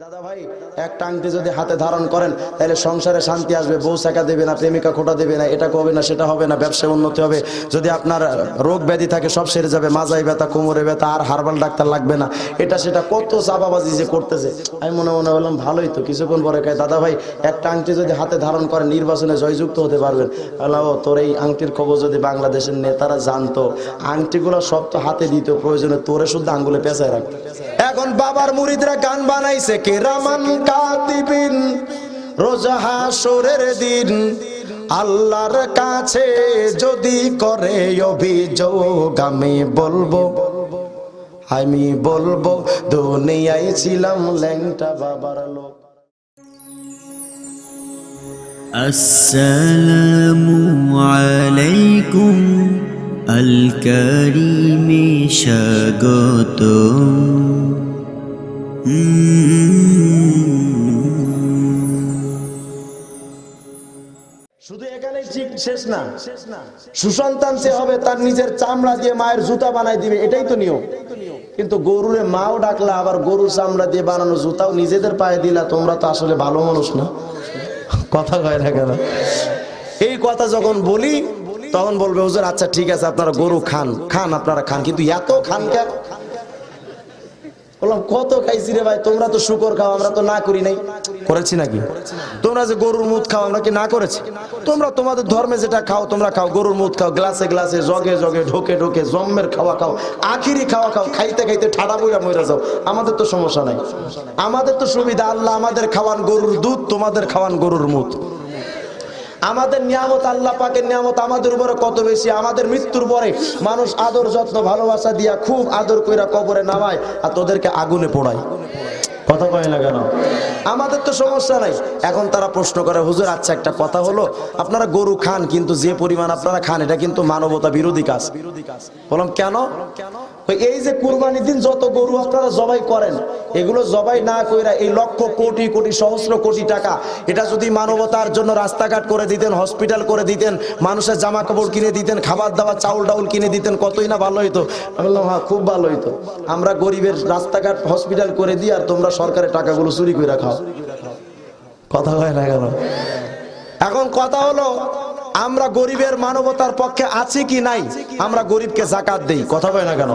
দাদা ভাই, একটা আংটি যদি হাতে ধারণ করেন, তাহলে সংসারে শান্তি আসবে। বউ দেবে না, প্রেমিকা খোটা দেবে না, এটা হবে না সেটা হবে না, ব্যবসায় উন্নতি হবে। যদি আপনার রোগ ব্যাধি থাকে, সব সেরে যাবে মাজাই ব্যথা, কোমরে ব্যথা, আর ডাক্তার লাগবে না। এটা সেটা কত চাপাবাজি যে করতেছে। আমি মনে মনে বললাম, ভালোই তো, কিছুক্ষণ পরে দাদা ভাই, একটা আংটি যদি হাতে ধারণ করেন, নির্বাচনে জয়যুক্ত হতে পারবেন। তোর এই আংটির খবর যদি বাংলাদেশের নেতারা জানতো, আংটিগুলো সব তো হাতে দিত, প্রয়োজনে তোরে শুদ্ধ আঙ্গুলে পেঁচায় রাখতো। এখন বাবার মুরিদরা গান বানাইছে কেরামান কাতিবিন রোজাহা সোরের দিন। আল্লাহর কাছে যদি করে অভিযোগ, আমি বলব আমি বলব, দুনিয়ায় ছিলাম ল্যাংটা বাবার লোক। আসসালামু আলাইকুম, আল কারিমে হুম শেষ না। সুসন্তান সে হবে, তার নিজের চামড়া দিয়ে মায়ের জুতা বানাই দিবে, এটাই তো নিয়ম। কিন্তু গরুরে মাও ডাকলা, আবার গরু চামড়া দিয়ে বানানো জুতাও নিজেদের পায়ে দিলা, তোমরা তো আসলে ভালো মানুষ না। কথা কয় না কেন? এই কথা যখন বলি, তখন বলবে, হুজুর আচ্ছা ঠিক আছে, আপনারা গরু খান খান, আপনারা খান, কিন্তু এত খান কেন? বললাম, কত খাইছি রে ভাই? তোমরা তো শুকর খাও, আমরা তো না করি নাই। করেছি নাকি? তোমরা যে গরুর মুদ খাও, আমরা কি না করেছি? তোমরা তোমাদের ধর্মে যেটা খাও, তোমরা খাও। গরুর মুদ খাও, গ্লাসে গ্লাসে, জগে জগে, ঢোকে ঢোকে, জম্মের খাওয়া খাও, আখিরি খাওয়া খাও, খাইতে খাইতে ঠাডা বইরা মরে যাও। আমাদের তো সমস্যা নাই। আমাদের তো সুবিধা, আল্লাহ আমাদের খাওয়ান গরুর দুধ, তোমাদের খাওয়ান গরুর মুখ আমাদের নিয়ামত, আল্লাহ পাকের নিয়ামত আমাদের উপরে কত বেশি? আমাদের মৃত্যুর পরে মানুষ আদর, যত্ন, ভালোবাসা দিয়া খুব আদর কইরা কবরে নামায় আর তোদেরকে আগুনে পোড়ায়। কথা কয় না কেন? আমাদের তো সমস্যা নাই। এখন তারা প্রশ্ন করে, হুজুর আচ্ছা একটা কথা হলো, আপনারা গরু খান, কিন্তু যে পরিমাণ আপনারা খান, এটা কিন্তু মানবতা বিরোধী কাজ। বললাম, কেন? এই যে কুরবানি দিন যত গরু আপনারা জবাই করেন, এগুলো জবাই না কইরা এই লক্ষ কোটি কোটি, সহস্র কোটি টাকা, এটা যদি মানবতার জন্য রাস্তাঘাট করে দিতেন, হসপিটাল করে দিতেন, মানুষের জামা কাপড় কিনে দিতেন, খাবার দাবার, চাউল ডাউল কিনে দিতেন, কতই না ভালো হইতো? বললাম হ্যাঁ খুব ভালো হইতো। আমরা গরিবের রাস্তাঘাট, হসপিটাল করে দিই, আর তোমরা সরকারের টাকাগুলো চুরি করে খাও। কথা হয় না কেন? এখন কথা হলো, আমরা গরিবের মানবতার পক্ষে আছি কি নাই? আমরা গরিবকে জাকাত দেই, কথা বলে না কেন?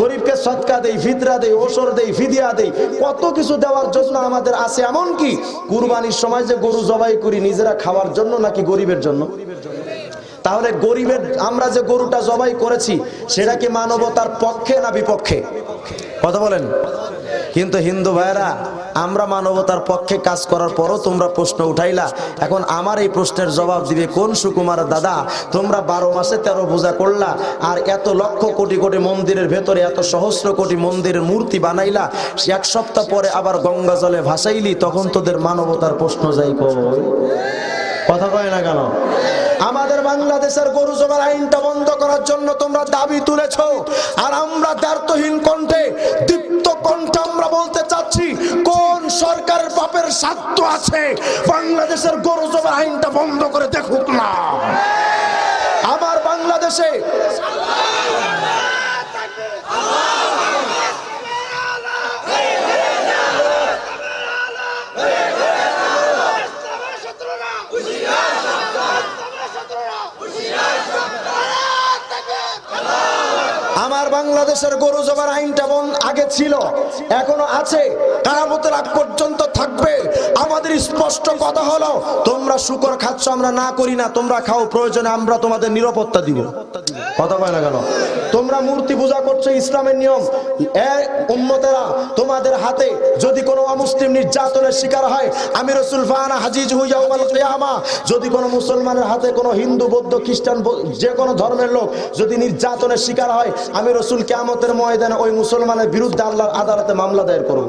গরিবকে সৎকা দেই, ফিতরা দেই, ওসর দেই, ফিদিয়া দেই, কত কিছু দেওয়ার জন্য আমাদের আছে এমন কি? কুরবানির সময় যে গরু জবাই করি, নিজেরা খাওয়ার জন্য নাকি গরিবের জন্য? তাহলে গরিবের, আমরা যে গরুটা জবাই করেছি, সেটা কি মানবতার পক্ষে না বিপক্ষে? কথা বলেন। কিন্তু হিন্দু ভাইরা আমরা মানবতার পক্ষে কাজ করার পরও তোমরা প্রশ্ন উঠাইলা। এখন আমার এই প্রশ্নের জবাব দিবে কোন সুকুমার দাদা? তোমরা বারো মাসে তেরো পূজা করলা, আর এত লক্ষ কোটি কোটি মন্দিরের ভেতরে এত সহস্র কোটি মন্দিরের মূর্তি বানাইলা, এক সপ্তাহ পরে আবার গঙ্গা জলে ভাসাইলি, তখন তোদের মানবতার প্রশ্ন যাই কই? কথা কয় না কেন? আমাদের বাংলাদেশের গরু জমার আইনটা বন্ধ করার জন্য তোমরা দাবি তুলেছ। আর আমরা দ্বার্থহীন কণ্ঠে, দীপ্ত কণ্ঠে আমরা বলতে চাচ্ছি, কোন সরকারের বাপের স্বার্থ আছে? বাংলাদেশের গরু জমার আইনটা বন্ধ করে দেখুক না। আমার বাংলাদেশে আমার বাংলাদেশের গরু জবার আইনটা আগে ছিল, এখনও আছে। কারামতের আগ পর্যন্ত থাকবে। আমাদের স্পষ্ট কথা হলো, তোমরা শুকর খাচ্ছ, আমরা না করি না, তোমরা খাও, প্রয়োজনে আমরা তোমাদের নিরাপত্তা দিব। কথা কয় না কেন? তোমরা মূর্তি পূজা করছ, ইসলামের নিয়ম। উম্মতেরা, তোমাদের হাতে যদি কোনো অমুসলিম নির্যাতনের শিকার হয়, আমি রসুল ফাহানা হাজিজ কিয়ামা, যদি কোনো মুসলমানের হাতে কোনো হিন্দু, বৌদ্ধ, খ্রিস্টান যে কোনো ধর্মের লোক যদি নির্যাতনের শিকার হয়, আমি রসুল কিয়ামতের ময়দানে ওই মুসলমানের বিরুদ্ধে আল্লাহর আদালতে মামলা দায়ের করব।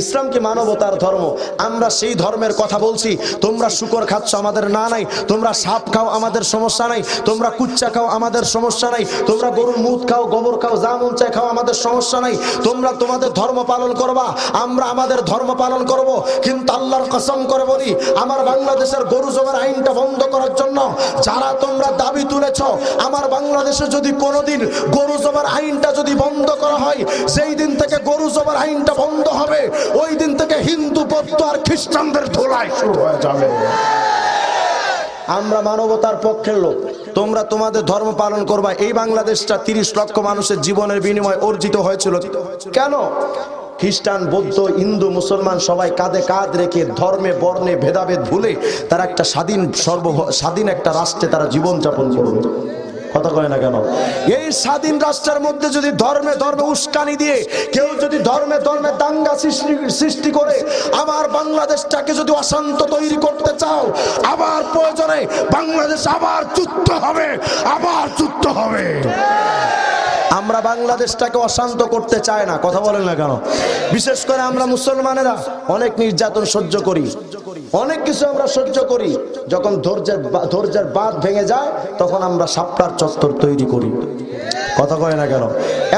ইসলাম কি মানবতার ধর্ম। আমরা সেই ধর্মের কথা বলছি। তোমরা শুকর খাচ্ছ, আমাদের না নাই। তোমরা সাপ খাও, আমাদের সমস্যা নাই। তোমরা কুচ্চা খাও, আমাদের সমস্যা নাই। তোমরা গরুর মুখ খাও, গোবর খাও, যা মন খাও, আমাদের সমস্যা নাই। তোমরা তোমাদের ধর্ম পালন করবা। আমরা আমাদের ধর্ম পালন করব। কিন্তু আল্লাহর কসম করে বলি, আমার বাংলাদেশের গরু জমার আইনটা বন্ধ করার জন্য যারা তোমরা দাবি তুলেছ, আমার বাংলাদেশে যদি কোনোদিন গরু জমার আইনটা যদি বন্ধ করা হয় সেই দিন থেকে গরু জমার আইনটা বন্ধ হবে ওই দিন আধিপত্য আর খ্রিস্টানদের ধোলাই শুরু হয়ে যাবে। আমরা মানবতার পক্ষের লোক। তোমরা তোমাদের ধর্ম পালন করবা। এই বাংলাদেশটা তিরিশ লক্ষ মানুষের জীবনের বিনিময়ে অর্জিত হয়েছিল। কেন? খ্রিস্টান, বৌদ্ধ, হিন্দু, মুসলমান সবাই কাঁধে কাঁধ রেখে ধর্মে, বর্ণে, ভেদাভেদ ভুলে তারা একটা স্বাধীন সর্ব, স্বাধীন একটা রাষ্ট্রে তারা জীবনযাপন করবে। কথা কয় না কেন? এই স্বাধীন রাষ্ট্রের মধ্যে যদি ধর্মে ধর্মে উস্কানি দিয়ে কেউ যদি ধর্মে ধর্মে দাঙ্গা সৃষ্টি সৃষ্টি করে আবার বাংলাদেশটাকে যদি অশান্ত তৈরি করতে চাও, আবার প্রয়োজনে বাংলাদেশ আবার যুদ্ধ হবে, আবার যুদ্ধ হবে। আমরা বাংলাদেশটাকে অশান্ত করতে চাই না, কথা বলেন না কেন? বিশেষ করে আমরা মুসলমানেরা অনেক নির্যাতন সহ্য করি। অনেক কিছু আমরা সহ্য করি। যখন ধৈর্যের ধৈর্যের বাঁধ ভেঙে যায়, তখন আমরা সাপটার চত্বর তৈরি করি। কথা কয় না কেন?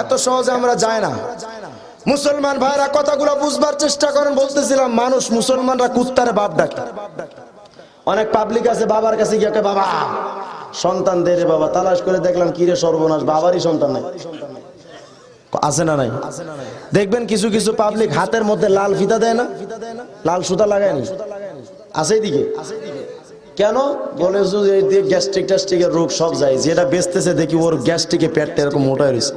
এত সহজে আমরা যাই না। মুসলমান ভাইরা কথাগুলো বুঝবার চেষ্টা করেন, বলতেছিলাম, মানুষ মুসলমানরা কুত্তারে বাপ ডাকে। অনেক পাবলিক আছে, বাবার কাছে গিয়ে বাবা, সন্তান দে রে বাবা। তালাশ করে দেখলাম, কি রে সর্বনাশ, বাবারই সন্তান নাই। আছে না নাই? দেখবেন কিছু কিছু পাবলিক হাতের মধ্যে লাল ফিতা দেয় না? লাল সুতা লাগায়নি আছে দিকে কেন? বলে গ্যাস্ট্রিক ট্যাস্ট্রিকের রোগ সব যায়। যেটা বেচতেছে দেখি ওর গ্যাস্ট্রিকে পেটটা এরকম মোটা হয়েছে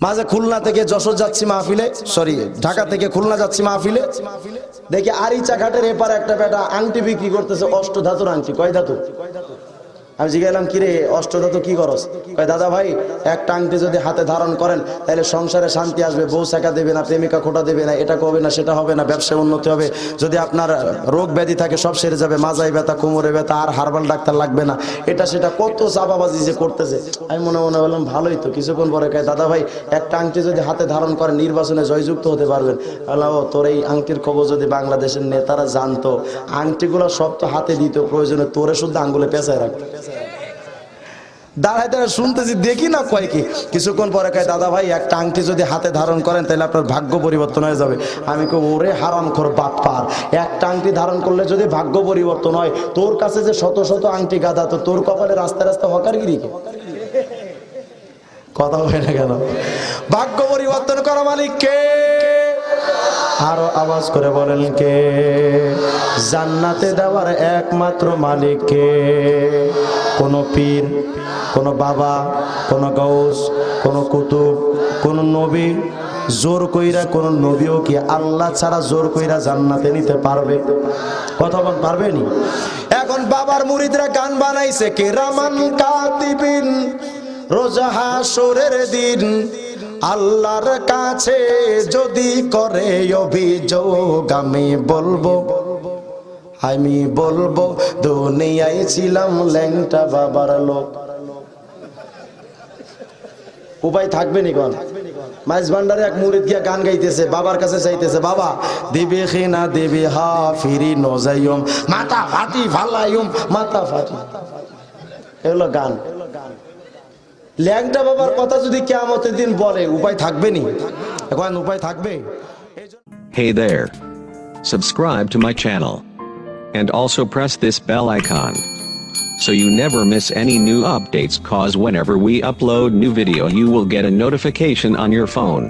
মাঝে খুলনা থেকে যশোর যাচ্ছি মাহফিলে। সরি ঢাকা থেকে খুলনা যাচ্ছি মাহফিলে। দেখি আরিচা ঘাটের এপারে একটা বেটা আংটি বিক্রি করতেছে অষ্ট ধাতুর আংটি। কয় ধাতু? আমি জিজ্ঞাসলাম কিরে তো কি করস? দাদা ভাই একটা আংটি যদি হাতে ধারণ করেন, তাহলে সংসারে শান্তি আসবে। বউ শেখা দেবে না, প্রেমিকা খোটা দেবে না, এটা হবে না, সেটা হবে না, ব্যবসায় উন্নতি হবে। যদি আপনার রোগ ব্যাধি থাকে, সব সেরে যাবে মাজাই ব্যথা, কোমরে ব্যথা, আর হারবাল ডাক্তার লাগবে না। এটা সেটা কত চাপাবাজি যে করতেছে। আমি মনে মনে বললাম, ভালোই তো, কিছুক্ষণ পরে কয়, দাদা ভাই একটা আংটি যদি হাতে ধারণ করেন, নির্বাচনে জয়যুক্ত হতে পারবেন। আল্লাহ তোর এই আংটির খবর যদি বাংলাদেশের নেতারা জানতো, আংটিগুলো সব তো হাতে দিত, প্রয়োজনে তোরে শুদ্ধ আঙ্গুলে পেঁচায় রাখতো। দাঁড়ায় দাঁড়ায় শুনতেছি, দেখি না কয় কি। কিছুক্ষণ পরে কয়, দাদা ভাই একটা আংটি যদি হাতে ধারণ করেন, তাহলে আপনার ভাগ্য পরিবর্তন হয়ে যাবে। আমি কই, ওরে হারাম খোর বাপ পার একটা আংটি ধারণ করলে যদি ভাগ্য পরিবর্তন হয়, তোর কাছে যে শত শত আংটি গাদা তো তোর কপালে রাস্তা রাস্তা হকারগিরি কে? কথা হয় না কেন? ভাগ্য পরিবর্তন করা মালিক কে আরও আওয়াজ করে বলেন কে? জান্নাতে দেওয়ার একমাত্র মালিক কে? কোন পীর, কোন বাবা, কোন গৌস কোন কুতুব, কোন নবী? জোর কইরা কোন নবীও কি আল্লাহ ছাড়া জোর কইরা জান্নাতে নিতে পারবে? কথা বল পারবেনি এখন বাবার মুরিদরা গান বানাইছে কে? রামান কাতিবিন, রোজা হাসরের দিন। আল্লাহর কাছে যদি করে অভিযোগ, আমি বলব আমি বলব, দুনিয়ায় ছিলাম ল্যাংটা বাবার লোক। উপায় থাকবে নি কোন? মাইজ ভান্ডারে এক মুরিদ গিয়া গান গাইতেছে, বাবার কাছে চাইতেছে, বাবা, দেবে খিনা, দেবে হা ফিরি নজাইম মাথা ফাটি ফালাইম মাথা ফাটি এগুলো গান। ল্যাংটা বাবার কথা যদি কেয়ামতের দিন বলে উপায় থাকবে নি এখন উপায় থাকবে Hey there. Subscribe to my channel. And also press this bell icon. So you never miss any new updates cause whenever we upload new video you will get a notification on your phone.